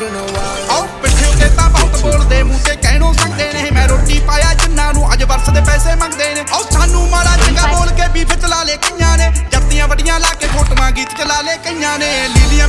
been ਆਓ ਪਿੱਛੇ ਉੱਤੇ ਤਾਂ ਬਹੁਤ ਬੋਲਦੇ, ਮੂੰਹ ਤੇ ਕਹਿਣੋਂ ਸੰਗਦੇ ਨੇ। ਮੈਂ ਰੋਟੀ ਪਾਇਆ ਜਿੰਨਾਂ ਨੂੰ ਅੱਜ ਵਰਸ ਦੇ ਪੈਸੇ ਮੰਗਦੇ ਨੇ। ਆਓ ਸਾਨੂੰ ਮਾੜਾ ਚੰਗਾ ਬੋਲ ਕੇ ਬੀਫ ਚਲਾ ਲੇ ਕਈਆਂ ਨੇ। ਜੱਤੀਆਂ ਵੱਡੀਆਂ ਲਾ ਕੇ ਫੋਟੋਆਂ ਗੀਤ ਚਲਾ ਲੇ ਕਈਆਂ ਨੇ। ਲੀਲੀਆਂ